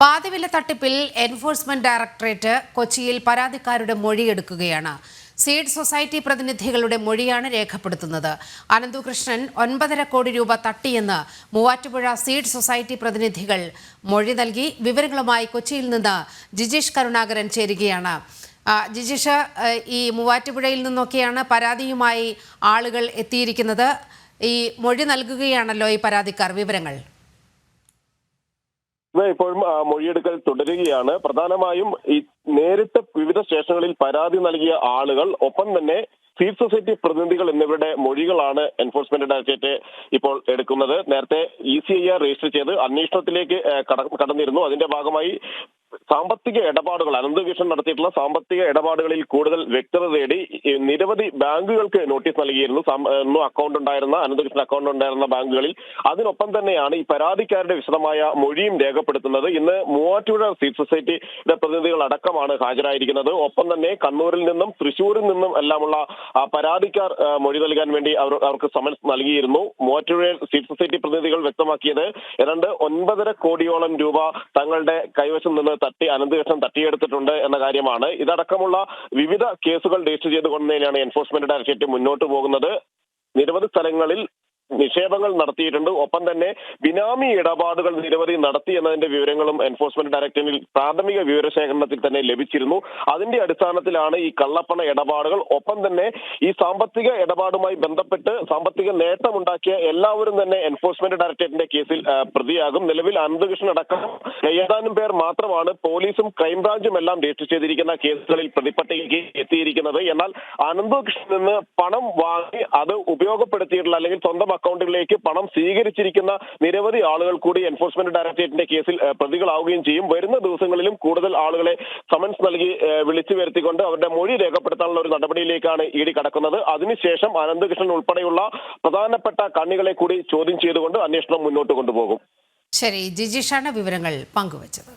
പാതിവില തട്ടിപ്പിൽ enforcement directorate കൊച്ചിയിൽ പരാതിക്കാരുടെ മൊഴിയെടുക്കുകയാണ്. Seed society പ്രതിനിധികളുടെ മൊഴിയാണ് രേഖപ്പെടുത്തുന്നത്. അനന്തുകൃഷ്ണൻ ഒൻപതര കോടി രൂപ തട്ടിയെന്ന് മൂവാറ്റുപുഴ സീഡ് സൊസൈറ്റി പ്രതിനിധികൾ മൊഴി നൽകി. വിവരങ്ങളുമായി കൊച്ചിയിൽ നിന്ന് ജിജീഷ് കരുണാകരൻ ചേരുകയാണ്. ജിജീഷ് ഈ മൂവാറ്റുപുഴയിൽ നിന്നൊക്കെയാണ് പരാതിയുമായി ആളുകൾ എത്തിയിരിക്കുന്നത്. ഈ മൊഴി നൽകുകയാണല്ലോ ഈ പരാതിക്കാർ. വിവരങ്ങൾ. ഇത് ഇപ്പോഴും മൊഴിയെടുക്കൽ തുടരുകയാണ്. പ്രധാനമായും ഈ നേരിട്ട് വിവിധ സ്റ്റേഷനുകളിൽ പരാതി നൽകിയ ആളുകൾ ഒപ്പം തന്നെ സിവിൽ സൊസൈറ്റി പ്രതിനിധികൾ എന്നിവരുടെ മൊഴികളാണ് എൻഫോഴ്സ്മെന്റ് ഡയറക്ടറേറ്റ് ഇപ്പോൾ എടുക്കുന്നത്. നേരത്തെ E C I R register ചെയ്ത് അന്വേഷണത്തിലേക്ക് കടന്നിരുന്നു. അതിന്റെ ഭാഗമായി സാമ്പത്തിക ഇടപാടുകൾ അനന്തകൃഷ്ണൻ നടത്തിയിട്ടുള്ള സാമ്പത്തിക ഇടപാടുകളിൽ കൂടുതൽ വ്യക്തത തേടി നിരവധി ബാങ്കുകൾക്ക് നോട്ടീസ് നൽകിയിരുന്നു. അക്കൗണ്ട് ഉണ്ടായിരുന്ന അനന്തകൃഷ്ണൻ അക്കൗണ്ട് ഉണ്ടായിരുന്ന ബാങ്കുകളിൽ. അതിനൊപ്പം തന്നെയാണ് ഈ പരാതിക്കാരുടെ വിശദമായ മൊഴിയും രേഖപ്പെടുത്തുന്നത്. ഇന്ന് മൂവാറ്റുപുഴ സീഫ് സൊസൈറ്റിയുടെ പ്രതിനിധികൾ അടക്കമാണ് ഹാജരായിരിക്കുന്നത്. ഒപ്പം തന്നെ കണ്ണൂരിൽ നിന്നും തൃശൂരിൽ നിന്നും എല്ലാമുള്ള പരാതിക്കാർ മൊഴി നൽകാൻ വേണ്ടി അവർ അവർക്ക് സമൻസ് നൽകിയിരുന്നു. മൂവാറ്റുപുഴ സീഫ് സൊസൈറ്റി പ്രതിനിധികൾ വ്യക്തമാക്കിയത് ഏതാണ്ട് ഒൻപതര കോടിയോളം രൂപ തങ്ങളുടെ കൈവശം നിന്ന് തട്ടി അനന്തകൃഷ്ണൻ തട്ടിയെടുത്തിട്ടുണ്ട് എന്ന കാര്യമാണ്. ഇതടക്കമുള്ള വിവിധ കേസുകൾ രജിസ്റ്റർ ചെയ്തുകൊണ്ടതിനാണ് എൻഫോഴ്സ്മെന്റ് ഡയറക്ടറേറ്റ് മുന്നോട്ട് പോകുന്നത്. നിരവധി സ്ഥലങ്ങളിൽ നിക്ഷേപങ്ങൾ നടത്തിയിട്ടുണ്ട്. ഒപ്പം തന്നെ ബിനാമി ഇടപാടുകൾ നിരവധി നടത്തി എന്നതിന്റെ വിവരങ്ങളും എൻഫോഴ്സ്മെന്റ് ഡയറക്ടറേറ്റിൽ പ്രാഥമിക വിവരശേഖരണത്തിൽ തന്നെ ലഭിച്ചിരുന്നു. അതിന്റെ അടിസ്ഥാനത്തിലാണ് ഈ കള്ളപ്പണ ഇടപാടുകൾ. ഒപ്പം തന്നെ ഈ സാമ്പത്തിക ഇടപാടുമായി ബന്ധപ്പെട്ട് സാമ്പത്തിക നേട്ടമുണ്ടാക്കിയ എല്ലാവരും തന്നെ എൻഫോഴ്സ്മെന്റ് ഡയറക്ടറേറ്റിന്റെ കേസിൽ പ്രതിയാകും. നിലവിൽ അനന്തകൃഷ്ണൻ അടക്കം ഏതാനും പേർ മാത്രമാണ് പോലീസും ക്രൈംബ്രാഞ്ചും എല്ലാം രജിസ്റ്റർ ചെയ്തിരിക്കുന്ന കേസുകളിൽ പ്രതിപട്ടികയ്ക്ക് എത്തിയിരിക്കുന്നത്. എന്നാൽ അനന്തകൃഷ്ണൻ നിന്ന് പണം വാങ്ങി അത് ഉപയോഗപ്പെടുത്തിയിട്ടുള്ള അല്ലെങ്കിൽ സ്വന്തം അക്കൗണ്ടുകളിലേക്ക് പണം സ്വീകരിച്ചിരിക്കുന്ന നിരവധി ആളുകൾ കൂടി എൻഫോഴ്സ്മെന്റ് ഡയറക്ടറേറ്റിന്റെ കേസിൽ പ്രതികളാവുകയും ചെയ്യും. വരുന്ന ദിവസങ്ങളിലും കൂടുതൽ ആളുകളെ സമൻസ് നൽകി വിളിച്ചു വരുത്തിക്കൊണ്ട് അവരുടെ മൊഴി രേഖപ്പെടുത്താനുള്ള ഒരു നടപടിയിലേക്കാണ് ഇ ഡി കടക്കുന്നത്. അതിനുശേഷം അനന്തകൃഷ്ണൻ ഉൾപ്പെടെയുള്ള പ്രധാനപ്പെട്ട കണ്ണികളെ കൂടി ചോദ്യം ചെയ്തുകൊണ്ട് അന്വേഷണം മുന്നോട്ട് കൊണ്ടുപോകും. ശരി ജിജിഷാണ് വിവരങ്ങൾ പങ്കുവച്ചത്.